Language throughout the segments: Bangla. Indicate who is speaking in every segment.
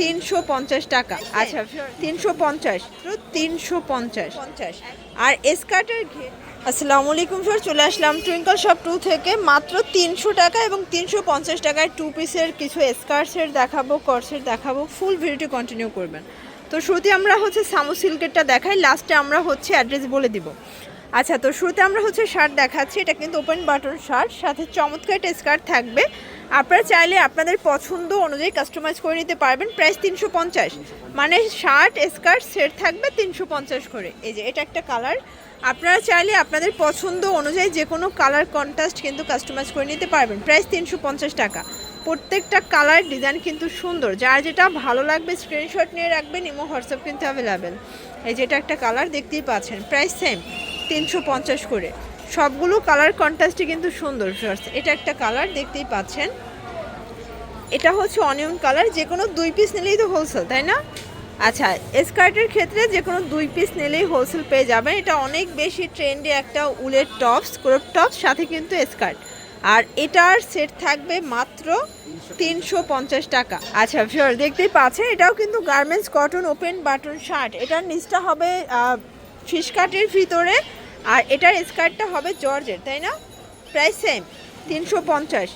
Speaker 1: তিনশো পঞ্চাশ টাকা। আচ্ছা তিনশো পঞ্চাশ। তিনশো পঞ্চাশ। পঞ্চাশ আর স্কার্টের আসসালামু আলাইকুম স্যার চলে আসলাম টুইঙ্কল শপ টু থেকে। মাত্র তিনশো টাকা এবং তিনশো পঞ্চাশ টাকায় টু পিসের কিছু স্কার্টসের দেখাবো কর্সের দেখাবো। ফুল ভিডিওটি কন্টিনিউ করবেন। তো শুরুতে আমরা হচ্ছে সামু সিল্কেরটা দেখাই লাস্টে আমরা হচ্ছে অ্যাড্রেস বলে দিব। আচ্ছা তো শুরুতে আমরা হচ্ছে শার্ট দেখাচ্ছি। এটা কিন্তু ওপেন বাটন শার্ট, সাথে চমৎকার একটা স্কার্ট থাকবে। আপনারা চাইলে আপনাদের পছন্দ অনুযায়ী কাস্টমাইজ করে নিতে পারবেন। প্রাইস তিনশো পঞ্চাশ। মানে শার্ট স্কার্ট সেট থাকবে তিনশো পঞ্চাশ করে। এই যে, এটা একটা কালার আপনারা চাইলে আপনাদের পছন্দ অনুযায়ী যে কোনো কালার কন্ট্রাস্ট কিন্তু কাস্টমাইজ করে নিতে পারবেন। প্রাইস তিনশো পঞ্চাশ টাকা। প্রত্যেকটা কালার ডিজাইন কিন্তু সুন্দর। যার যেটা ভালো লাগবে স্ক্রিনশট নিয়ে রাখবেন ইমো হোয়াটসঅ্যাপ কিন্তু অ্যাভেলেবেল এই যেটা একটা কালার দেখতেই পাচ্ছেন। প্রাইস সেম তিনশো পঞ্চাশ করে। সবগুলো কালার কন্ট্রাস্টই কিন্তু সুন্দর শর্টস এটা একটা কালার দেখতেই পাচ্ছেন। এটা হচ্ছে অনিয়ন কালার যে কোনো দুই পিস নিলেই তো হোলসেল তাই না? আচ্ছা স্কার্টের ক্ষেত্রে যে কোনো দুই পিস নিলেই হোলসেল পেয়ে যাবেন। এটা অনেক বেশি ট্রেন্ডে একটা উলের টপস ক্রপ টপস সাথে কিন্তু স্কার্ট আর এটার সেট থাকবে মাত্র তিনশো পঞ্চাশ টাকা। আচ্ছা ফিওর দেখতেই পাচ্ছেন, এটাও কিন্তু garments cotton open button shirt এটার নিচটা হবে ফিশ কাটের ভিতরে আর এটার স্কার্টটা হবে জর্জের, তাই না? প্রায় সেম তিনশো পঞ্চাশ।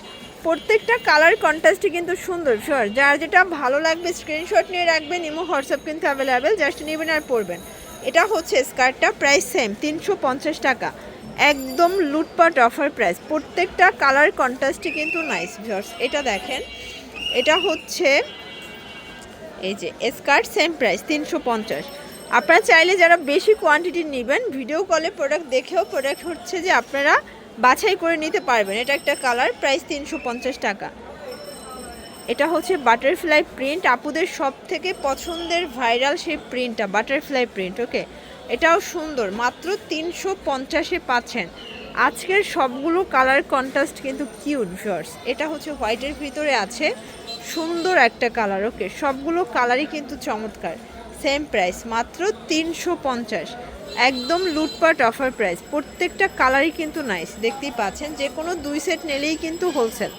Speaker 1: প্রত্যেকটা কালার কন্ট্রাস্টই কিন্তু সুন্দর শিওর যার যেটা ভালো লাগবে স্ক্রিনশট নিয়ে রাখবেন, ইমো, হোয়াটসঅ্যাপ কিন্তু অ্যাভেলেবেল জাস্ট নেবেন আর পরবেন। এটা হচ্ছে স্কার্টটা প্রাইস সেম তিনশো পঞ্চাশ টাকা। একদম লুটপাট অফার প্রাইস প্রত্যেকটা কালার কন্ট্রাস্টই কিন্তু নাইস ভিউয়ার্স এটা দেখেন, এটা হচ্ছে, এই যে, স্কার্ট সেম প্রাইস তিনশো পঞ্চাশ। আপনারা চাইলে যারা বেশি কোয়ান্টিটি নেবেন ভিডিও কলে প্রোডাক্ট দেখেও প্রোডাক্ট হচ্ছে যে আপনারা বাছাই করে নিতে পারবেন। এটা একটা কালার প্রাইস তিনশো পঞ্চাশ টাকা। এটা হচ্ছে বাটারফ্লাই প্রিন্ট আপুদের সব থেকে পছন্দের ভাইরাল সেই প্রিন্টটা বাটারফ্লাই প্রিন্ট ওকে এটাও সুন্দর, মাত্র তিনশো পঞ্চাশে পাচ্ছেন। আজকের সবগুলো কালার কন্ট্রাস্ট কিন্তু কিউট ভিউয়ার্স এটা হচ্ছে হোয়াইটের ভিতরে আছে, সুন্দর একটা কালার ওকে সবগুলো কালারই কিন্তু চমৎকার। সেম প্রাইস মাত্র তিনশো পঞ্চাশ। একদম লুটপাট অফার প্রাইস প্রত্যেকটা কালারই কিন্তু নাইস দেখতেই পাচ্ছেন, যে কোনো দুই সেট নিলেই কিন্তু হোলসেল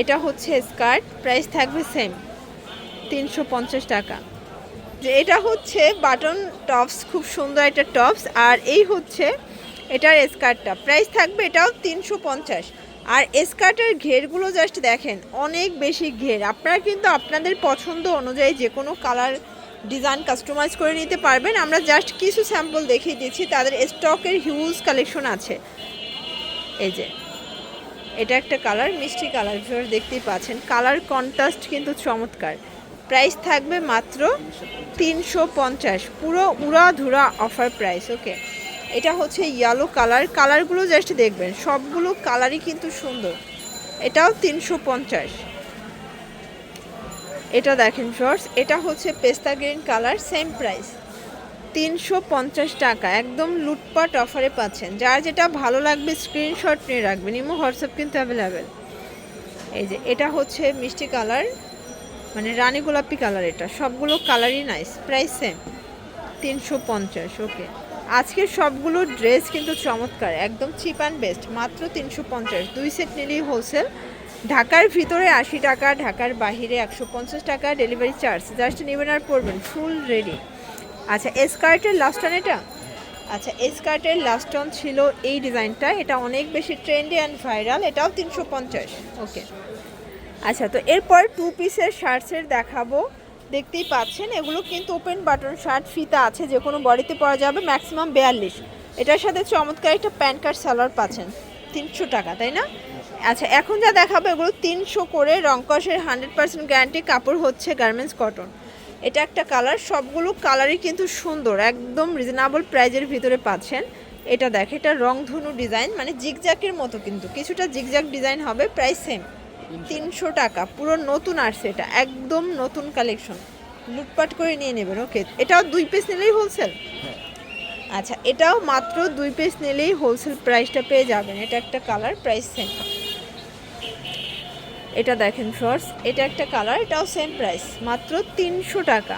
Speaker 1: এটা হচ্ছে স্কার্ট প্রাইস থাকবে সেম তিনশো পঞ্চাশ টাকা। যে এটা হচ্ছে বাটন টপস খুব সুন্দর একটা টপস আর এই হচ্ছে এটার স্কার্টটা প্রাইস থাকবে এটাও তিনশো পঞ্চাশ। আর স্কার্টের ঘেরগুলো জাস্ট দেখেন, অনেক বেশি ঘের। আপনারা কিন্তু আপনাদের পছন্দ অনুযায়ী যে কোনো কালার ডিজাইন কাস্টমাইজ করে নিতে পারবেন। আমরা জাস্ট কিছু স্যাম্পল দেখিয়ে দিচ্ছি, তাদের স্টকের হিউজ কালেকশন আছে। এই যে, এটা একটা কালার মিষ্টি কালার ভিউয়ার দেখতেই পাচ্ছেন। কালার কন্ট্রাস্ট কিন্তু চমৎকার। প্রাইস থাকবে মাত্র তিনশো পঞ্চাশ। পুরো উড়া ধুরা অফার প্রাইস ওকে এটা হচ্ছে ইয়েলো কালার কালারগুলো জাস্ট দেখবেন, সবগুলো কালারই কিন্তু সুন্দর। এটাও তিনশো পঞ্চাশ। এটা দেখেন শর্টস এটা হচ্ছে পেস্তা গ্রিন কালার সেম প্রাইস তিনশো পঞ্চাশ টাকা, একদম লুটপাট অফারে পাচ্ছেন। যার যেটা ভালো লাগবে স্ক্রিনশট নিয়ে রাখবেন। ইমো, হোয়াটসঅ্যাপ কিন্তু অ্যাভেলেবেল এই যে, এটা হচ্ছে মিষ্টি কালার মানে রানী গোলাপি কালার এটা। সবগুলো কালারই নাইস প্রাইস সেম তিনশো পঞ্চাশ ওকে আজকের সবগুলো ড্রেস কিন্তু চমৎকার, একদম চিপ অ্যান্ড বেস্ট মাত্র তিনশো পঞ্চাশ, দুই সেট নিলেই হোলসেল ঢাকার ভিতরে আশি টাকা, ঢাকার বাহিরে একশো পঞ্চাশ টাকা ডেলিভারি চার্জ জাস্ট নেবেন আর পড়বেন ফুল রেডি আচ্ছা স্কার্টের লাস্ট অন এটা? আচ্ছা স্কার্টের লাস্ট অন ছিল এই ডিজাইনটা। এটা অনেক বেশি ট্রেন্ডি অ্যান্ড ভাইরাল এটাও তিনশো পঞ্চাশ। ওকে আচ্ছা তো এরপর টু পিসের শার্টসের দেখাবো। দেখতেই পাচ্ছেন, এগুলো কিন্তু ওপেন বাটন শার্ট ফিতা আছে, যে কোনো বডিতে পরা যাবে ম্যাক্সিমাম বিয়াল্লিশ। এটার সাথে চমৎকার একটা প্যান্ট কার্ড সালোয়ার পাচ্ছেন, তিনশো টাকা, তাই না? আচ্ছা এখন যা দেখাবো, এগুলো তিনশো করে রংকসের হান্ড্রেড পার্সেন্ট গ্যারান্টি কাপড় হচ্ছে গার্মেন্টস কটন এটা একটা কালার সবগুলো কালারই কিন্তু সুন্দর, একদম রিজনেবল প্রাইজের ভিতরে পাচ্ছেন। এটা দেখ, এটা রংধনু ডিজাইন মানে জিগজ্যাকের মতো কিন্তু, কিছুটা জিগজ্যাক ডিজাইন হবে প্রাইস সেম তিনশো টাকা। পুরো নতুন আসছে এটা একদম নতুন কালেকশন লুটপাট করে নিয়ে নেবেন ওকে। এটাও দুই পিস নিলেই হোলসেল আচ্ছা এটাও মাত্র দুই পিস নিলেই হোলসেল প্রাইসটা পেয়ে যাবেন। এটা একটা কালার প্রাইস সেম এটা দেখেন শর্টস এটা একটা কালার এটাও সেম প্রাইস মাত্র তিনশো টাকা।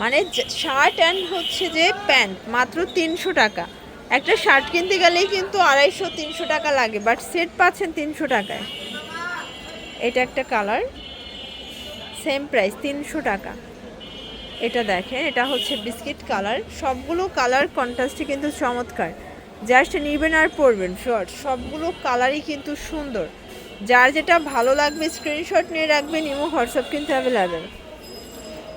Speaker 1: মানে শার্ট অ্যান্ড হচ্ছে যে প্যান্ট মাত্র তিনশো টাকা। একটা শার্ট কিনতে গেলেই কিন্তু আড়াইশো তিনশো টাকা লাগে বাট সেট পাচ্ছেন তিনশো টাকায়। এটা একটা কালার সেম প্রাইস তিনশো টাকা। এটা দেখেন, এটা হচ্ছে বিস্কিট কালার। সবগুলো কালার কন্ট্রাস্টে কিন্তু চমৎকার। জাস্ট নিবেন আর পরবেন শর্ট সবগুলো কালারই কিন্তু সুন্দর। যার যেটা ভালো লাগবে স্ক্রিনশট নিয়ে রাখবেন, ইমো, হোয়াটসঅ্যাপ কিন্তু অ্যাভেলেবেল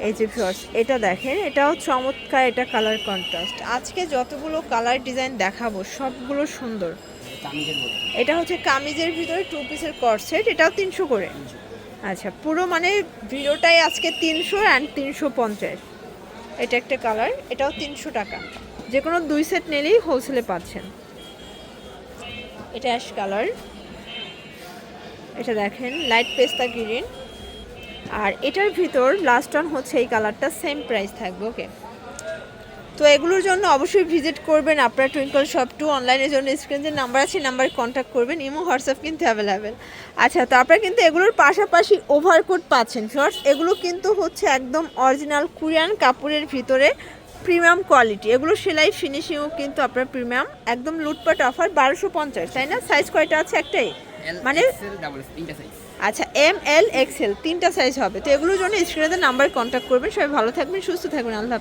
Speaker 1: এই যে শর্টস এটা দেখেন, এটাও চমৎকার, এটা কালার কন্ট্রাস্ট আজকে যতগুলো কালার ডিজাইন দেখাবো, সবগুলো সুন্দর। এটা হচ্ছে কামিজের ভিতরে টু পিসের কর্সেট এটাও তিনশো করে। আচ্ছা পুরো মানে ভিডিওটাই আজকে তিনশো অ্যান্ড তিনশো পঞ্চাশ। এটা একটা কালার এটাও তিনশো টাকা। যে কোনো দুই সেট নিলেই হোলসেলে পাচ্ছেন। এটা অ্যাশ কালার এটা দেখেন লাইট পেস্তা গ্রিন আর এটার ভিতর লাস্ট অন হচ্ছে এই কালারটা সেম প্রাইস থাকবে ওকে তো এগুলোর জন্য অবশ্যই ভিজিট করবেন আপনার টুইঙ্কল শপ টু অনলাইনের জন্য স্ক্রিন যে নাম্বার আছে নাম্বারে কন্ট্যাক্ট করবেন ইমো হোয়াটসঅ্যাপ কিন্তু অ্যাভেলেবেল আচ্ছা তো আপনারা কিন্তু এগুলোর পাশাপাশি ওভারকোট পাচ্ছেন। শর্টস এগুলো কিন্তু হচ্ছে একদম অরিজিনাল কোরিয়ান কাপড়ের ভিতরে প্রিমিয়াম কোয়ালিটি এগুলো সেলাই ফিনিশিংও কিন্তু আপনার প্রিমিয়াম একদম লুটপাট অফার বারোশো পঞ্চাশ তাই না? সাইজ কয়টা আছে একটাই? মানে আচ্ছা এম এল এক্সেল তিনটা সাইজ হবে। তো এগুলোর জন্য স্ক্রিনে নাম্বার কন্ট্যাক্ট করবেন। সবাই ভালো থাকবেন সুস্থ থাকবেন। আল্লাহ।